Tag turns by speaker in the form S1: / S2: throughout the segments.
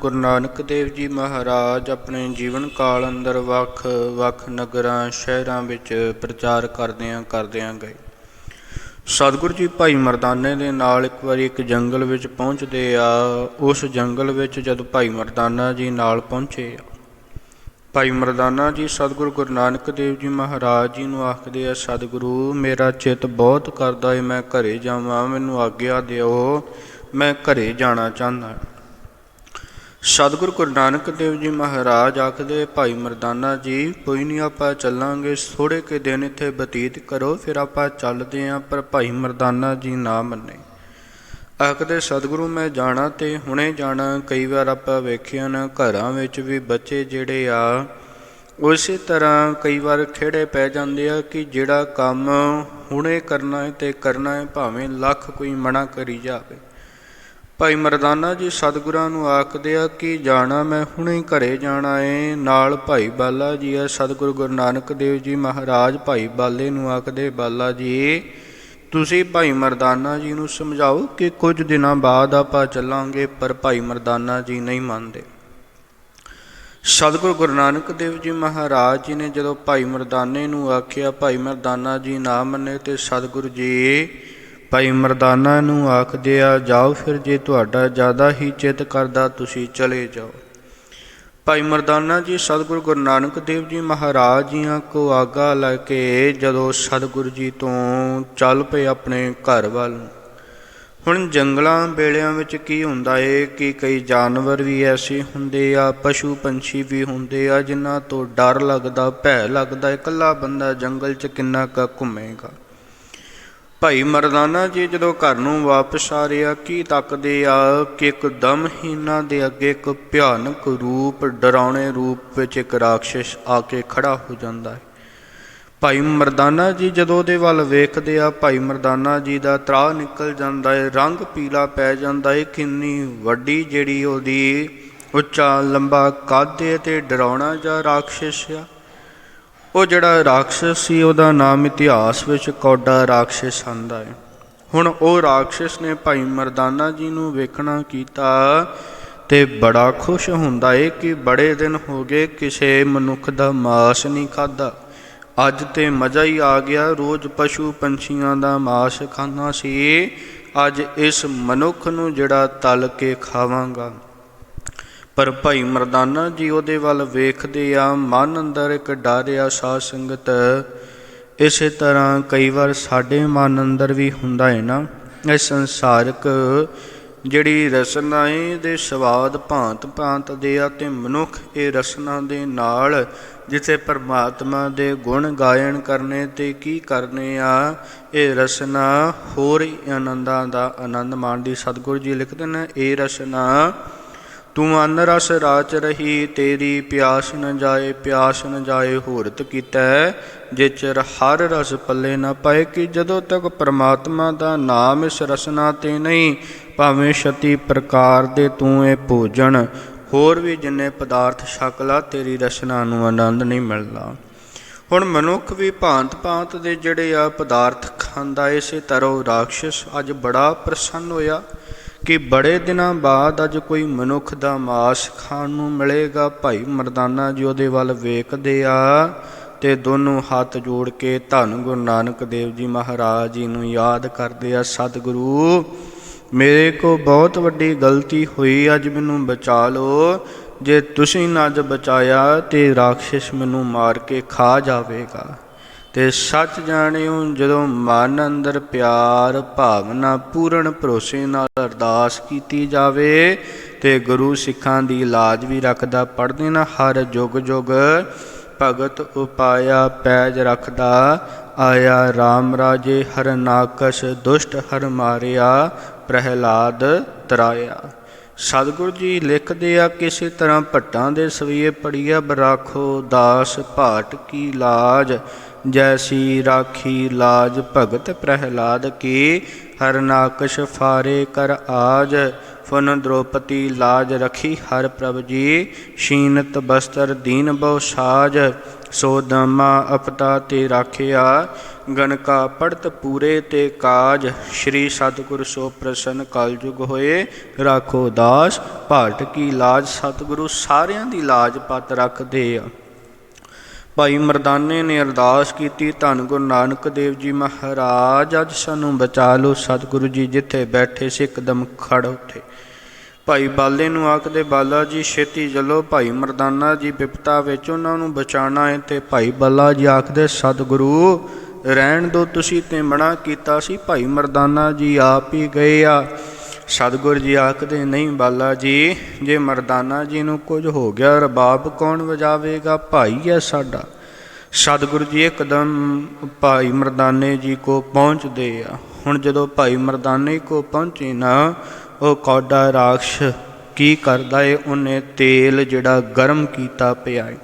S1: ਗੁਰੂ ਨਾਨਕ ਦੇਵ ਜੀ ਮਹਾਰਾਜ ਆਪਣੇ ਜੀਵਨ ਕਾਲ ਅੰਦਰ ਵੱਖ ਵੱਖ ਨਗਰਾਂ, ਸ਼ਹਿਰਾਂ ਵਿੱਚ ਪ੍ਰਚਾਰ ਕਰਦਿਆਂ ਕਰਦਿਆਂ ਗਏ। ਸਤਿਗੁਰੂ ਜੀ ਭਾਈ ਮਰਦਾਨੇ ਦੇ ਨਾਲ ਇੱਕ ਵਾਰੀ ਇੱਕ ਜੰਗਲ ਵਿੱਚ ਪਹੁੰਚਦੇ ਆ। ਉਸ ਜੰਗਲ ਵਿੱਚ ਜਦ ਭਾਈ ਮਰਦਾਨਾ ਜੀ ਨਾਲ ਪਹੁੰਚੇ ਆ, ਭਾਈ ਮਰਦਾਨਾ ਜੀ ਸਤਿਗੁਰੂ ਗੁਰੂ ਨਾਨਕ ਦੇਵ ਜੀ ਮਹਾਰਾਜ ਜੀ ਨੂੰ ਆਖਦੇ ਆ, ਸਤਿਗੁਰੂ, ਮੇਰਾ ਚਿੱਤ ਬਹੁਤ ਕਰਦਾ ਏ, ਮੈਂ ਘਰੇ ਜਾਵਾਂ, ਮੈਨੂੰ ਆਗਿਆ ਦਿਓ, ਮੈਂ ਘਰੇ ਜਾਣਾ ਚਾਹੁੰਦਾ ਸਤਿਗੁਰੂ ਗੁਰੂ ਨਾਨਕ ਦੇਵ ਜੀ ਮਹਾਰਾਜ ਆਖਦੇ, ਭਾਈ ਮਰਦਾਨਾ ਜੀ, ਕੋਈ ਨਹੀਂ ਆਪਾਂ ਚੱਲਾਂਗੇ ਥੋੜੇ ਕੇ ਦਿਨ ਇੱਥੇ ਬਤੀਤ ਕਰੋ, ਫਿਰ ਆਪਾਂ ਚੱਲਦੇ ਆਂ, ਪਰ ਭਾਈ ਮਰਦਾਨਾ ਜੀ ਨਾ ਮੰਨੇ। ਆਖਦੇ, ਸਤਿਗੁਰੂ, ਮੈਂ ਜਾਣਾ ਤੇ ਹੁਣੇ ਜਾਣਾ, ਕਈ ਵਾਰ ਆਪਾਂ ਵੇਖਿਆ ਨਾ, ਘਰਾਂ ਵਿੱਚ ਵੀ ਬੱਚੇ ਜਿਹੜੇ ਆ, ਉਸੇ ਤਰ੍ਹਾਂ ਕਈ ਵਾਰ ਖੇੜੇ ਪੈ ਜਾਂਦੇ ਆ ਕਿ ਜਿਹੜਾ ਕੰਮ ਹੁਣੇ ਕਰਨਾ ਹੈ ਤੇ ਕਰਨਾ ਹੈ ਭਾਵੇਂ ਲੱਖ ਕੋਈ ਮਨਾ ਕਰੀ ਜਾਵੇ। ਭਾਈ ਮਰਦਾਨਾ ਜੀ, ਸਤਿਗੁਰਾਂ ਨੂੰ ਆਖਦੇ ਆ ਕਿ ਜਾਣਾ ਮੈਂ ਹੁਣੇ ਘਰੇ ਜਾਣਾ ਏ। ਨਾਲ ਭਾਈ ਬਾਲਾ ਜੀ ਆ, ਸਤਿਗੁਰੂ ਗੁਰੂ ਨਾਨਕ ਦੇਵ ਜੀ ਮਹਾਰਾਜ ਭਾਈ ਬਾਲੇ ਨੂੰ ਆਖਦੇ, ਬਾਲਾ ਜੀ, ਤੁਸੀਂ ਭਾਈ ਮਰਦਾਨਾ ਜੀ ਨੂੰ ਸਮਝਾਓ ਕਿ ਕੁਝ ਦਿਨਾਂ ਬਾਅਦ ਆਪਾਂ ਚੱਲਾਂਗੇ, ਪਰ ਭਾਈ ਮਰਦਾਨਾ ਜੀ ਨਹੀਂ ਮੰਨਦੇ। ਸਤਿਗੁਰੂ ਗੁਰੂ ਨਾਨਕ ਦੇਵ ਜੀ ਮਹਾਰਾਜ ਜੀ ਨੇ ਜਦੋਂ ਭਾਈ ਮਰਦਾਨੇ ਨੂੰ ਆਖਿਆ, ਭਾਈ ਮਰਦਾਨਾ ਜੀ ਨਾ ਮੰਨੇ ਤੇ ਸਤਿਗੁਰੂ ਜੀ ਭਾਈ ਮਰਦਾਨਾ ਨੂੰ ਆਖਦੇ ਆ ਜਾਓ ਫਿਰ ਜੇ ਤੁਹਾਡਾ ਜ਼ਿਆਦਾ ਹੀ ਚਿੱਤ ਕਰਦਾ, ਤੁਸੀਂ ਚਲੇ ਜਾਓ। ਭਾਈ ਮਰਦਾਨਾ ਜੀ, ਸਤਿਗੁਰੂ ਗੁਰੂ ਨਾਨਕ ਦੇਵ ਜੀ ਮਹਾਰਾਜ ਜੀਆਂ ਕੋ ਆਗਾ ਲੈ ਕੇ ਜਦੋਂ ਸਤਿਗੁਰੂ ਜੀ ਤੋਂ ਚੱਲ ਪਏ ਆਪਣੇ ਘਰ ਵੱਲ ਹੁਣ ਜੰਗਲਾਂ ਬੇੜਿਆਂ ਵਿੱਚ ਕੀ ਹੁੰਦਾ ਏ, ਕਿ ਕਈ ਜਾਨਵਰ ਵੀ ਐਸੇ ਹੁੰਦੇ ਆ, ਪਸ਼ੂ ਪੰਛੀ ਵੀ ਹੁੰਦੇ ਆ, ਜਿਨ੍ਹਾਂ ਤੋਂ ਡਰ ਲੱਗਦਾ, ਭੈ ਲੱਗਦਾ, ਇਕੱਲਾ ਬੰਦਾ ਜੰਗਲ 'ਚ ਕਿੰਨਾ ਕੁ ਘੁੰਮੇਗਾ। ਭਾਈ ਮਰਦਾਨਾ ਜੀ, ਜਦੋਂ ਘਰ ਨੂੰ ਵਾਪਸ ਆ ਰਿਹਾ, ਕੀ ਤੱਕਦੇ ਆ ਕਿ ਇੱਕਦਮ ਹੀ ਇਹਨਾਂ ਦੇ ਅੱਗੇ ਇੱਕ ਭਿਆਨਕ ਰੂਪ, ਡਰਾਉਣੇ ਰੂਪ ਵਿੱਚ ਇੱਕ ਰਾਖਸ਼ ਆ ਕੇ ਖੜਾ ਹੋ ਜਾਂਦਾ ਹੈ? ਭਾਈ ਮਰਦਾਨਾ ਜੀ, ਜਦੋਂ ਉਹਦੇ ਵੱਲ ਵੇਖਦੇ ਆ, ਭਾਈ ਮਰਦਾਨਾ ਜੀ ਦਾ ਤਰਾ ਨਿਕਲ ਜਾਂਦਾ ਹੈ, ਰੰਗ ਪੀਲਾ ਪੈ ਜਾਂਦਾ ਹੈ, ਕਿੰਨੀ ਵੱਡੀ ਜਿਹੜੀ ਉਹਦੀ ਉੱਚਾ, ਲੰਬਾ ਕੱਦ ਹੈ ਤੇ ਡਰਾਉਣਾ ਜਾਂ ਰਾਖਸ਼ ਆ? ਉਹ ਜਿਹੜਾ ਰਾਖਸ਼ ਸੀ, ਉਹਦਾ ਨਾਮ ਇਤਿਹਾਸ ਵਿੱਚ ਕੌਡਾ ਰਾਖਸ਼ ਆਂਦਾ ਹੈ। ਹੁਣ ਉਹ ਰਾਖਸ਼ ਨੇ ਭਾਈ ਮਰਦਾਨਾ ਜੀ ਨੂੰ ਵੇਖਣਾ ਕੀਤਾ ਤੇ ਬੜਾ ਖੁਸ਼ ਹੁੰਦਾ ਏ ਕਿ ਬੜੇ ਦਿਨ ਹੋ ਗਏ, ਕਿਸੇ ਮਨੁੱਖ ਦਾ ਮਾਸ ਨਹੀਂ ਖਾਦਾ ਅੱਜ ਤੇ ਮਜ਼ਾ ਹੀ ਆ ਗਿਆ, ਰੋਜ਼ ਪਸ਼ੂ ਪੰਛੀਆਂ ਦਾ ਮਾਸ ਖਾਣਾ ਸੀ। ਅੱਜ ਇਸ ਮਨੁੱਖ ਨੂੰ ਜਿਹੜਾ ਤਲ ਕੇ ਖਾਵਾਂਗਾ। ਪਰ ਭਾਈ ਮਰਦਾਨਾ ਜੀ ਉਹਦੇ ਵੱਲ ਵੇਖਦੇ ਆ, ਮਨ ਅੰਦਰ ਇੱਕ ਡਰ ਆ ਸਾਧ ਸੰਗਤ। ਇਸੇ ਤਰ੍ਹਾਂ ਕਈ ਵਾਰ ਸਾਡੇ ਮਨ ਅੰਦਰ ਵੀ ਹੁੰਦਾ ਹੈ ਨਾ, ਇਹ ਸੰਸਾਰਕ ਜਿਹੜੀ ਰਸਨਾ ਏ ਦੇ ਸਵਾਦ ਭਾਂਤ ਭਾਂਤ ਦੇ ਆ ਤੇ ਮਨੁੱਖ ਇਹ ਰਸਨਾ ਦੇ ਨਾਲ ਜਿੱਥੇ ਪਰਮਾਤਮਾ ਦੇ ਗੁਣ ਗਾਇਨ ਕਰਨੇ ਤੇ ਕੀ ਕਰਨੇ ਆ, ਇਹ ਰਸਨਾ ਹੋਰ ਹੀ ਆਨੰਦਾਂ ਦਾ ਆਨੰਦ ਮਾਣਦੀ। ਸਤਿਗੁਰੂ ਜੀ ਲਿਖਦੇ ਨੇ, ਇਹ ਰਸਨਾ ਤੂੰ ਅਨ ਰਸ ਰਾਚ ਰਹੀ, ਤੇਰੀ ਪਿਆਸ ਨ ਜਾਏ, ਪਿਆਸ ਨ ਜਾਏ ਹੋਰਤ ਕੀਤਾ। ਜੇ ਚਿਰ ਹਰ ਰਸ ਪੱਲੇ ਨਾ ਪਾਏ ਕਿ ਜਦੋਂ ਤੱਕ ਪ੍ਰਮਾਤਮਾ ਦਾ ਨਾਮ ਇਸ ਰਸਨਾ ਤੇ ਨਹੀਂ, ਭਾਵੇਂ ਛਤੀ ਪ੍ਰਕਾਰ ਦੇ ਤੂੰ ਇਹ ਭੋਜਨ ਹੋਰ ਵੀ ਜਿੰਨੇ ਪਦਾਰਥ ਛਕਲਾ ਤੇਰੀ ਰਸਨਾ ਨੂੰ ਆਨੰਦ ਨਹੀਂ ਮਿਲਦਾ। ਹੁਣ ਮਨੁੱਖ ਵੀ ਭਾਂਤ ਭਾਂਤ ਦੇ ਜਿਹੜੇ ਆ ਪਦਾਰਥ ਖਾਂਦਾ, ਇਸੇ ਤਰ੍ਹਾਂ ਉਹ ਰਾਖਸ਼ ਅੱਜ ਬੜਾ ਪ੍ਰਸੰਨ ਹੋਇਆ। ਕਿ ਬੜੇ ਦਿਨਾਂ ਬਾਅਦ ਅੱਜ ਕੋਈ ਮਨੁੱਖ ਦਾ ਮਾਸ ਖਾਣ ਨੂੰ ਮਿਲੇਗਾ? ਭਾਈ ਮਰਦਾਨਾ ਜੀ ਉਹਦੇ ਵੱਲ ਵੇਖਦੇ ਆ ਤੇ ਦੋਨੋਂ ਹੱਥ ਜੋੜ ਕੇ ਧੰਨ ਗੁਰੂ ਨਾਨਕ ਦੇਵ ਜੀ ਮਹਾਰਾਜ ਜੀ ਨੂੰ ਯਾਦ ਕਰਦੇ ਆ, ਸਤਿਗੁਰੂ, ਮੇਰੇ ਕੋ ਬਹੁਤ ਵੱਡੀ ਗਲਤੀ ਹੋਈ, ਅੱਜ ਮੈਨੂੰ ਬਚਾ ਲਓ। ਜੇ ਤੁਸੀਂ ਨਾ ਅੱਜ ਬਚਾਇਆ ਤੇ ਰਾਖਸ਼ ਮੈਨੂੰ ਮਾਰ ਕੇ ਖਾ ਜਾਵੇਗਾ। ਤੇ ਸੱਚ ਜਾਣਿਓ, ਜਦੋਂ ਮਨ ਅੰਦਰ ਪਿਆਰ, ਭਾਵਨਾ, ਪੂਰਨ ਭਰੋਸੇ ਨਾਲ ਅਰਦਾਸ ਕੀਤੀ ਜਾਵੇ ਤੇ ਗੁਰੂ ਸਿੱਖਾਂ ਦੀ ਲਾਜ ਵੀ ਰੱਖਦਾ, ਪੜ੍ਹਦੇ ਨਾ ਹਰ ਜੁਗ ਜੁਗ, ਭਗਤ ਉਪਾਇਆ ਪੈਜ ਰੱਖਦਾ, ਆਇਆ RAM ਰਾਜੇ, ਹਰ ਨਾਕਸ਼ ਦੁਸ਼ਟ ਹਰ ਮਾਰਿਆ, ਪ੍ਰਹਿਲਾਦ ਤਰਾਇਆ। ਸਤਿਗੁਰ ਜੀ ਲਿਖਦੇ ਆ, ਕਿਸੇ ਤਰ੍ਹਾਂ ਭੱਟਾਂ ਦੇ ਸਵੀਏ ਪੜੀਆ ਬਰਾਖੋ, ਦਾਸ ਭਾਟ ਕੀ ਲਾਜ? ਜੈਸੀ ਰਾਖੀ ਲਾਜ ਭਗਤ ਪ੍ਰਹਿਲਾਦ ਕੀ? ਹਰਨਾਕਸ਼ ਫਾਰੇ ਕਰ ਆਜ, ਫੁਨ ਦ੍ਰੋਪਤੀ ਲਾਜ ਰਖੀ ਹਰ ਪ੍ਰਭ ਜੀ। ਸ਼ੀਨਤ ਬਸਤਰ ਦੀਨ ਬਹੁ ਸਾਜ, ਸੋ ਦਮਾ ਅਪਤਾ ਤੇ ਰਾਖਿਆ ਗਨਕਾ ਪੜਤ ਪੂਰੇ ਤੇ ਕਾਜ, ਸ਼੍ਰੀ ਸਤਿਗੁਰ ਸੋ ਪ੍ਰਸੰਨ ਕਲਯੁਗ ਹੋਏ। ਰਾਖੋ ਦਾਸ ਭਾਟ ਕੀ ਲਾਜ, ਸਤਿਗੁਰੂ ਸਾਰਿਆਂ ਦੀ ਲਾਜ ਪਤ ਰੱਖਦੇ ਆ। ਭਾਈ ਮਰਦਾਨੇ ਨੇ ਅਰਦਾਸ ਕੀਤੀ, ਧੰਨ ਗੁਰੂ ਨਾਨਕ ਦੇਵ ਜੀ ਮਹਾਰਾਜ, ਅੱਜ ਸਾਨੂੰ ਬਚਾ ਲਓ ਸਤਿਗੁਰੂ ਜੀ, ਜਿੱਥੇ ਬੈਠੇ ਸੀ ਇੱਕਦਮ ਖੜ ਉੱਠੇ। ਭਾਈ ਬਾਲੇ ਨੂੰ ਆਖਦੇ, ਬਾਲਾ ਜੀ, ਛੇਤੀ ਚਲੋ, ਭਾਈ ਮਰਦਾਨਾ ਜੀ ਵਿਪਤਾ ਵਿੱਚ ਉਹਨਾਂ ਨੂੰ ਬਚਾਣਾ ਹੈ ਤੇ ਭਾਈ ਬਾਲਾ ਜੀ ਆਖਦੇ, ਸਤਿਗੁਰੂ ਰਹਿਣ ਦੋ ਤੁਸੀਂ ਤੇ ਮਣਾ ਕੀਤਾ ਸੀ, ਭਾਈ ਮਰਦਾਨਾ ਜੀ ਆਪ ਹੀ ਗਏ ਆ। ਸਤਿਗੁਰ ਜੀ ਆਖਦੇ, ਨਹੀਂ ਬਾਲਾ ਜੀ, ਜੇ ਮਰਦਾਨਾ ਜੀ ਨੂੰ ਕੁਝ ਹੋ ਗਿਆ, ਰਬਾਬ ਕੌਣ ਵਜਾਵੇਗਾ? ਭਾਈ ਹੈ ਸਾਡਾ। ਸਤਿਗੁਰੂ ਜੀ ਇੱਕਦਮ ਭਾਈ ਮਰਦਾਨੇ ਜੀ ਕੋ ਪਹੁੰਚਦੇ ਆ। ਹੁਣ ਜਦੋਂ ਭਾਈ ਮਰਦਾਨੇ ਕੋ ਪਹੁੰਚੇ ਨਾ, ਉਹ ਕੌਡਾ ਰਾਖਸ਼ ਕੀ ਕਰਦਾ ਏ? ਉਹਨੇ ਤੇਲ ਜਿਹੜਾ ਗਰਮ ਕੀਤਾ ਪਿਆ ਏ।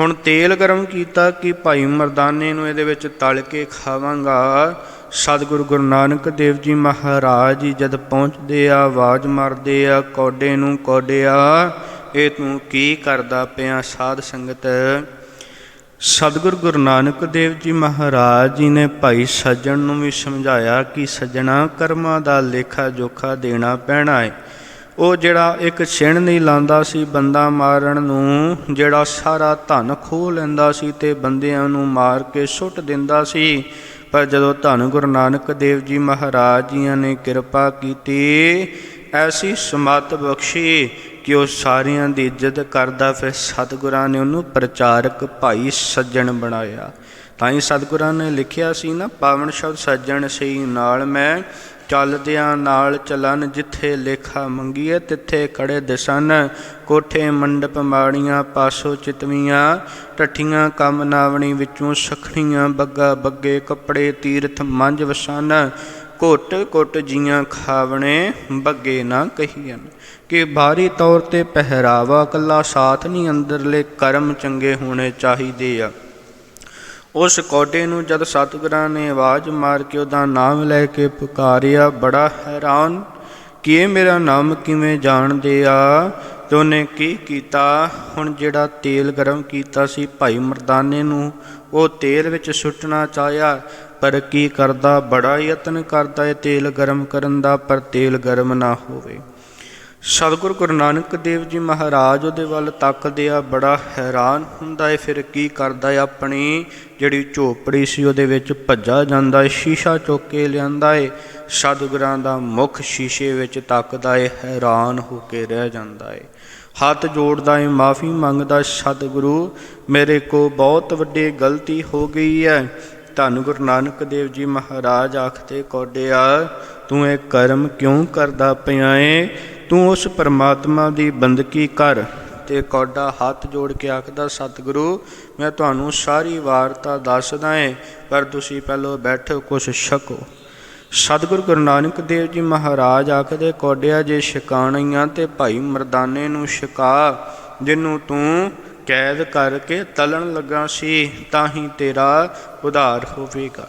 S1: ਹੁਣ ਤੇਲ ਗਰਮ ਕੀਤਾ ਕਿ ਭਾਈ ਮਰਦਾਨੇ ਨੂੰ ਇਹਦੇ ਵਿੱਚ ਤਲ ਕੇ ਖਾਵਾਂਗਾ। ਸਤਿਗੁਰੂ ਗੁਰੂ ਨਾਨਕ ਦੇਵ ਜੀ ਮਹਾਰਾਜ ਜੀ, ਜਦ ਪਹੁੰਚਦੇ ਆ, ਆਵਾਜ਼ ਮਾਰਦੇ ਆ, ਕੋਡੇ ਨੂੰ ਕੋਡਿਆ ਇਹ ਤੂੰ ਕੀ ਕਰਦਾ ਪਿਆ ਸਾਧ ਸੰਗਤ? ਸਤਿਗੁਰੂ ਗੁਰੂ ਨਾਨਕ ਦੇਵ ਜੀ ਮਹਾਰਾਜ ਜੀ ਨੇ ਭਾਈ ਸੱਜਣ ਨੂੰ ਵੀ ਸਮਝਾਇਆ ਕਿ ਸੱਜਣਾ ਕਰਮਾਂ ਦਾ ਲੇਖਾ ਜੋਖਾ ਦੇਣਾ ਪੈਣਾ ਹੈ ਉਹ ਜਿਹੜਾ ਇੱਕ ਛਿਣ ਨਹੀਂ ਲਾਂਦਾ ਸੀ, ਬੰਦਾ ਮਾਰਨ ਨੂੰ ਜਿਹੜਾ ਸਾਰਾ ਧਨ ਖੋਹ ਲੈਂਦਾ ਸੀ ਤੇ ਬੰਦਿਆਂ ਨੂੰ ਮਾਰ ਕੇ ਸੁੱਟ ਦਿੰਦਾ ਸੀ। ਪਰ ਜਦੋਂ ਧੰਨ ਗੁਰੂ ਨਾਨਕ ਦੇਵ ਜੀ ਮਹਾਰਾਜ ਜੀਆਂ ਨੇ ਕਿਰਪਾ ਕੀਤੀ, ਐਸੀ ਸਮਤ ਬਖਸ਼ੀ ਕਿ ਉਹ ਸਾਰਿਆਂ ਦੀ ਇੱਜ਼ਤ ਕਰਦਾ, ਫਿਰ ਸਤਿਗੁਰਾਂ ਨੇ ਉਹਨੂੰ ਪ੍ਰਚਾਰਕ ਭਾਈ ਸੱਜਣ ਬਣਾਇਆ। ਤਾਂ ਹੀ ਸਤਿਗੁਰਾਂ ਨੇ ਲਿਖਿਆ ਸੀ ਨਾ, ਪਾਵਨ ਸ਼ਬਦ ਸੱਜਣ ਸਹੀ ਨਾਲ ਮੈਂ ਚੱਲਦਿਆਂ ਨਾਲ ਚਲਨ ਜਿੱਥੇ ਲੇਖਾ ਮੰਗੀਏ, ਤਿੱਥੇ ਖੜੇ ਦਿਸਨ। ਕੋਠੇ ਮੰਡਪ ਮਾੜੀਆਂ ਪਾਸੋ ਚਿਤਵੀਆਂ, ਟੱਠੀਆਂ ਕੰਮ ਨਾਵਣੀ ਵਿੱਚੋਂ ਸਖਣੀਆਂ, ਬੱਗਾ ਬੱਗੇ ਕੱਪੜੇ ਤੀਰਥ ਮੰਜ ਵਸਨ। ਘੁੱਟ ਘੁੱਟ ਜੀਆਂ ਖਾਵਣੇ, ਬੱਗੇ ਨਾ ਕਹੀਆਂ ਕਿ ਬਾਹਰੀ ਤੌਰ ਤੇ ਪਹਿਰਾਵਾ ਕੱਲਾ, ਸਾਥ ਨਹੀਂ ਅੰਦਰਲੇ ਕਰਮ ਚੰਗੇ ਹੋਣੇ ਚਾਹੀਦੇ ਆ। ਉਸ ਕੋਟੇ ਨੂੰ ਜਦ ਸਤਿਗੁਰਾਂ ਨੇ ਆਵਾਜ਼ ਮਾਰ ਕੇ ਉਹਦਾ ਨਾਮ ਲੈ ਕੇ ਪੁਕਾਰਿਆ, ਬੜਾ ਹੈਰਾਨ, ਕਿ ਇਹ ਮੇਰਾ ਨਾਮ ਕਿਵੇਂ ਜਾਣਦੇ ਆ? ਤੇ ਉਹਨੇ ਕੀ ਕੀਤਾ? ਹੁਣ ਜਿਹੜਾ ਤੇਲ ਗਰਮ ਕੀਤਾ ਸੀ ਭਾਈ ਮਰਦਾਨੇ ਨੂੰ, ਉਹ ਤੇਲ ਵਿੱਚ ਸੁੱਟਣਾ ਚਾਹਿਆ, ਪਰ ਕੀ ਕਰਦਾ? ਬੜਾ ਯਤਨ ਕਰਦਾ ਹੈ ਤੇਲ ਗਰਮ ਕਰਨ ਦਾ, ਪਰ ਤੇਲ ਗਰਮ ਨਾ ਹੋਵੇ। ਸਤਿਗੁਰੂ ਗੁਰੂ ਨਾਨਕ ਦੇਵ ਜੀ ਮਹਾਰਾਜ ਉਹਦੇ ਵੱਲ ਤੱਕਦੇ ਆ ਬੜਾ ਹੈਰਾਨ ਹੁੰਦਾ ਏ, ਫਿਰ ਕੀ ਕਰਦਾ ਏ ਆਪਣੀ ਜਿਹੜੀ ਝੋਪੜੀ ਸੀ ਉਹਦੇ ਵਿੱਚ ਭੱਜਾ ਜਾਂਦਾ ਏ, ਸ਼ੀਸ਼ਾ ਚੁੱਕ ਕੇ ਲਿਆਂਦਾ ਏ, ਸਤਿਗੁਰਾਂ ਦਾ ਮੁਖ ਸ਼ੀਸ਼ੇ ਵਿੱਚ ਤੱਕਦਾ ਏ, ਹੈਰਾਨ ਹੋ ਕੇ ਰਹਿ ਜਾਂਦਾ ਏ। ਹੱਥ ਜੋੜਦਾ ਏ, ਮਾਫੀ ਮੰਗਦਾ ਸਤਿਗੁਰੂ ਮੇਰੇ ਕੋ ਬਹੁਤ ਵੱਡੀ ਗਲਤੀ ਹੋ ਗਈ ਹੈ ਧੰਨ ਗੁਰੂ ਨਾਨਕ ਦੇਵ ਜੀ ਮਹਾਰਾਜ ਆਖਦੇ ਕੋਡਿਆ, ਤੂੰ ਇਹ ਕਰਮ ਕਿਉਂ ਕਰਦਾ ਪਿਆ ਏ? ਤੂੰ ਉਸ ਪਰਮਾਤਮਾ ਦੀ ਬੰਦਗੀ ਕਰ ਤੇ ਕੌਡਾ ਹੱਥ ਜੋੜ ਕੇ ਆਖਦਾ, ਸਤਿਗੁਰੂ, ਮੈਂ ਤੁਹਾਨੂੰ ਸਾਰੀ ਵਾਰਤਾ ਦੱਸਦਾ ਏ, ਪਰ ਤੁਸੀਂ ਪਹਿਲਾਂ ਬੈਠੋ, ਕੁਛ ਛਕੋ। ਸਤਿਗੁਰੂ ਗੁਰੂ ਨਾਨਕ ਦੇਵ ਜੀ ਮਹਾਰਾਜ ਆਖਦੇ, ਕੋਡਿਆ ਜੇ ਛਕਾਣੀਆਂ ਤੇ ਭਾਈ ਮਰਦਾਨੇ ਨੂੰ ਛਕਾ ਜਿਹਨੂੰ ਤੂੰ ਕੈਦ ਕਰਕੇ ਤਲਣ ਲੱਗਾ ਸੀ, ਤਾਂ ਹੀ ਤੇਰਾ ਉਧਾਰ ਹੋਵੇਗਾ।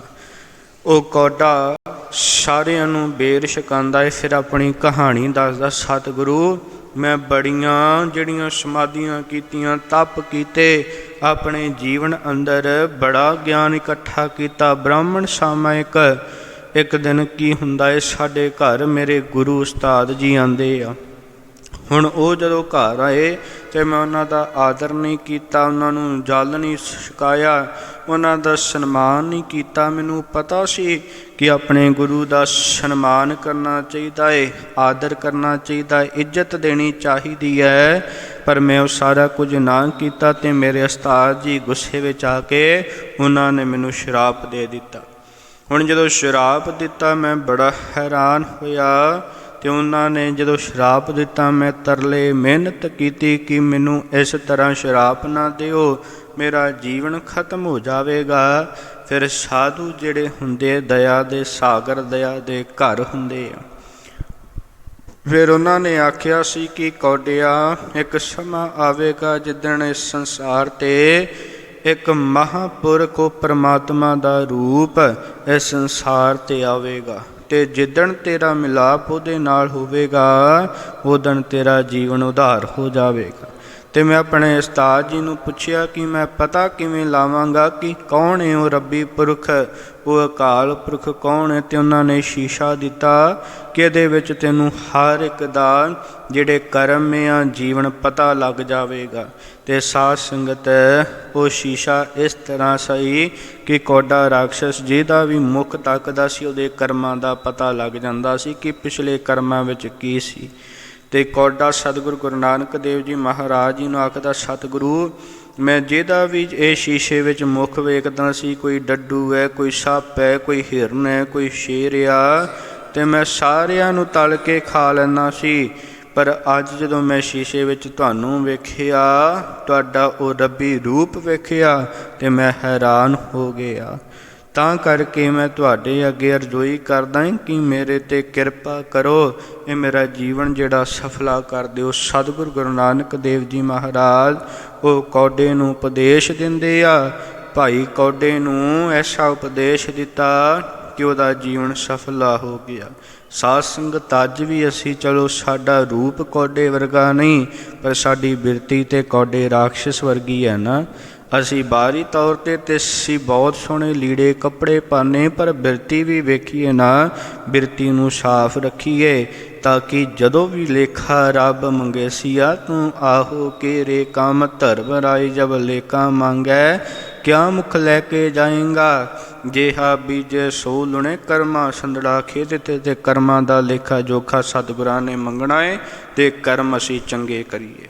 S1: ਉਹ ਕੋਡਾ ਸਾਰਿਆਂ ਨੂੰ ਬੇਰ ਛਕਾਉਂਦਾ ਹੈ ਫਿਰ ਆਪਣੀ ਕਹਾਣੀ ਦੱਸਦਾ, ਸਤਿਗੁਰੂ, ਮੈਂ ਬੜੀਆਂ ਜਿਹੜੀਆਂ ਸਮਾਧੀਆਂ ਕੀਤੀਆਂ, ਤਪ ਕੀਤੇ, ਆਪਣੇ ਜੀਵਨ ਅੰਦਰ ਬੜਾ ਗਿਆਨ ਇਕੱਠਾ ਕੀਤਾ, ਬ੍ਰਾਹਮਣ ਸਾਮਾਇਕ ਇੱਕ ਦਿਨ ਕੀ ਹੁੰਦਾ ਏ, ਸਾਡੇ ਘਰ ਮੇਰੇ ਗੁਰੂ ਉਸਤਾਦ ਜੀ ਆਂਦੇ ਆ। ਹੁਣ ਉਹ ਜਦੋਂ ਘਰ ਆਏ ਤੇ ਮੈਂ ਉਹਨਾਂ ਦਾ ਆਦਰ ਨਹੀਂ ਕੀਤਾ, ਉਹਨਾਂ ਨੂੰ ਜਲ ਨਹੀਂ ਛਕਾਇਆ, ਉਹਨਾਂ ਦਾ ਸਨਮਾਨ ਨਹੀਂ ਕੀਤਾ। ਮੈਨੂੰ ਪਤਾ ਸੀ ਕਿ ਆਪਣੇ ਗੁਰੂ ਦਾ ਸਨਮਾਨ ਕਰਨਾ ਚਾਹੀਦਾ ਹੈ ਆਦਰ ਕਰਨਾ ਚਾਹੀਦਾ ਹੈ ਇੱਜ਼ਤ ਦੇਣੀ ਚਾਹੀਦੀ ਹੈ। ਪਰ ਮੈਂ ਉਹ ਸਾਰਾ ਕੁਝ ਨਾ ਕੀਤਾ ਤੇ ਮੇਰੇ ਉਸਤਾਦ ਜੀ ਗੁੱਸੇ ਵਿੱਚ ਆ ਕੇ ਉਹਨਾਂ ਨੇ ਮੈਨੂੰ ਸ਼ਰਾਪ ਦੇ ਦਿੱਤਾ। ਹੁਣ ਜਦੋਂ ਸ਼ਰਾਪ ਦਿੱਤਾ, ਮੈਂ ਬੜਾ ਹੈਰਾਨ ਹੋਇਆ ਤੇ ਉਹਨਾਂ ਨੇ ਜਦੋਂ ਸ਼ਰਾਪ ਦਿੱਤਾ, ਮੈਂ ਤਰਲੇ ਮਿਹਨਤ ਕੀਤੀ ਕਿ ਮੈਨੂੰ ਇਸ ਤਰ੍ਹਾਂ ਸ਼ਰਾਪ ਨਾ ਦਿਓ, ਮੇਰਾ ਜੀਵਨ ਖਤਮ ਹੋ ਜਾਵੇਗਾ। ਫਿਰ ਸਾਧੂ ਜਿਹੜੇ ਹੁੰਦੇ ਦਇਆ ਦੇ ਸਾਗਰ, ਦਇਆ ਦੇ ਘਰ ਹੁੰਦੇ ਆ। ਫਿਰ ਉਹਨਾਂ ਨੇ ਆਖਿਆ ਸੀ ਕਿ ਕੌਡਿਆ, ਇੱਕ ਸਮਾਂ ਆਵੇਗਾ ਜਿੱਦਣ ਇਸ ਸੰਸਾਰ ਤੇ ਇੱਕ ਮਹਾਪੁਰਖ ਉਹ ਪ੍ਰਮਾਤਮਾ ਦਾ ਰੂਪ ਇਸ ਸੰਸਾਰ ਤੇ ਆਵੇਗਾ। ਤੇ ਜਿੱਦਣ ਤੇਰਾ ਮਿਲਾਪ ਉਹਦੇ ਨਾਲ ਹੋਵੇਗਾ ਉਦਣ ਤੇਰਾ ਜੀਵਨ ਉਧਾਰ ਹੋ ਜਾਵੇਗਾ। ਤੇ ਮੈਂ ਆਪਣੇ ਉਸਤਾਦ ਜੀ ਨੂੰ ਪੁੱਛਿਆ ਕਿ ਮੈਂ ਪਤਾ ਕਿਵੇਂ ਲਾਵਾਂਗਾ ਕਿ ਕੌਣ ਹੈ ਉਹ ਰੱਬੀ ਪੁਰਖ? ਉਹ ਅਕਾਲ ਪੁਰਖ ਕੌਣ ਹੈ? ਤੇ ਉਹਨਾਂ ਨੇ ਸ਼ੀਸ਼ਾ ਦਿੱਤਾ ਕਿ ਇਹਦੇ ਵਿੱਚ ਤੈਨੂੰ ਹਰ ਇੱਕ ਦਾ ਜਿਹੜੇ ਕਰਮ ਆ ਜੀਵਨ ਪਤਾ ਲੱਗ ਜਾਵੇਗਾ। ਤੇ ਸਾਧ ਸੰਗਤ, ਉਹ ਸ਼ੀਸ਼ਾ ਇਸ ਤਰ੍ਹਾਂ ਸਹੀ ਕਿ ਕੋਡਾ ਰਾਖਸ਼ ਜਿਹਦਾ ਵੀ ਮੁਖ ਤੱਕਦਾ ਸੀ, ਉਹਦੇ ਕਰਮਾਂ ਦਾ ਪਤਾ ਲੱਗ ਜਾਂਦਾ ਸੀ ਕਿ ਪਿਛਲੇ ਕਰਮਾਂ ਵਿੱਚ ਕੀ ਸੀ। ਤੇ ਕੋਡਾ ਸਤਿਗੁਰੂ ਗੁਰੂ ਨਾਨਕ ਦੇਵ ਜੀ ਮਹਾਰਾਜ ਜੀ ਨੂੰ ਆਖਦਾ, ਸਤਿਗੁਰੂ, ਮੈਂ ਜਿਹਦਾ ਵੀ ਇਹ ਸ਼ੀਸ਼ੇ ਵਿੱਚ ਮੁਖ ਵੇਖਦਾ ਸੀ, ਕੋਈ ਡੱਡੂ ਹੈ, ਕੋਈ ਸੱਪ ਹੈ, ਕੋਈ ਹਿਰਨ ਹੈ, ਕੋਈ ਸ਼ੇਰ ਆ, ਤੇ ਮੈਂ ਸਾਰਿਆਂ ਨੂੰ ਤਲ ਕੇ ਖਾ ਲੈਣਾ ਸੀ। ਪਰ ਅੱਜ ਜਦੋਂ ਮੈਂ ਸ਼ੀਸ਼ੇ ਵਿੱਚ ਤੁਹਾਨੂੰ ਵੇਖਿਆ, ਤੁਹਾਡਾ ਉਹ ਰੱਬੀ ਰੂਪ ਵੇਖਿਆ, ਤੇ ਮੈਂ ਹੈਰਾਨ ਹੋ ਗਿਆ। ਤਾਂ ਕਰਕੇ ਮੈਂ ਤੁਹਾਡੇ ਅੱਗੇ ਅਰਜ਼ੋਈ ਕਰਦਾ ਹਾਂ ਕਿ ਮੇਰੇ ਤੇ ਕਿਰਪਾ ਕਰੋ। ਇਹ ਮੇਰਾ ਜੀਵਨ ਜਿਹੜਾ ਸਫਲਾ ਕਰ ਦਿਓ। ਸਤਿਗੁਰੂ ਗੁਰੂ ਨਾਨਕ ਦੇਵ ਜੀ ਮਹਾਰਾਜ, ਉਹ ਕੌਡੇ ਨੂੰ ਉਪਦੇਸ਼ ਦਿੰਦੇ ਆ। ਭਾਈ ਕੌਡੇ ਨੂੰ ਐਸਾ ਉਪਦੇਸ਼ ਦਿੱਤਾ ਕਿ ਉਹਦਾ ਜੀਵਨ ਸਫਲਾ ਹੋ ਗਿਆ। ਸਾਧ ਸੰਗਤ ਅੱਜ ਵੀ ਅਸੀਂ ਚਲੋ ਸਾਡਾ ਰੂਪ ਕੌਡੇ ਵਰਗਾ ਨਹੀਂ, ਪਰ ਸਾਡੀ ਬਿਰਤੀ ਤੇ ਕੌਡੇ ਰਾਖਸ਼ ਵਰਗੀ ਹੈ ਨਾ। ਅਸੀਂ ਬਾਹਰੀ ਤੌਰ ਤੇ ਤੇ ਅਸੀਂ ਬਹੁਤ ਸੋਹਣੇ ਲੀੜੇ ਕੱਪੜੇ ਪਾਨੇ ਪਰ ਬਿਰਤੀ ਵੀ ਵੇਖੀਏ ਨਾ, ਬਿਰਤੀ ਨੂੰ ਸਾਫ਼ ਰੱਖੀਏ, ਤਾਂ ਕਿ ਜਦੋਂ ਵੀ ਲੇਖਾ ਰੱਬ ਮੰਗੇ ਮੰਗੇਸੀਆ ਤੂੰ ਆਹੋ ਕੇ ਰੇ ਕਾਮ ਧਰਮ ਰਾਏ ਜਬ ਲੇਖਾ ਮੰਗੈ? ਕਿਆ ਮੁਖ ਲੈ ਕੇ ਜਾਏਗਾ? ਜੇਹਾ ਬੀਜੇ ਸੋ ਲੁਣੇ ਕਰਮਾ ਸੰਦੜਾ ਖੇਤ ਤੇ ਤੇ ਕਰਮਾਂ ਦਾ ਲੇਖਾ ਜੋਖਾ ਸਤਿਗੁਰਾਂ ਨੇ ਮੰਗਣਾ ਏ, ਤੇ ਕਰਮ ਅਸੀਂ ਚੰਗੇ ਕਰੀਏ।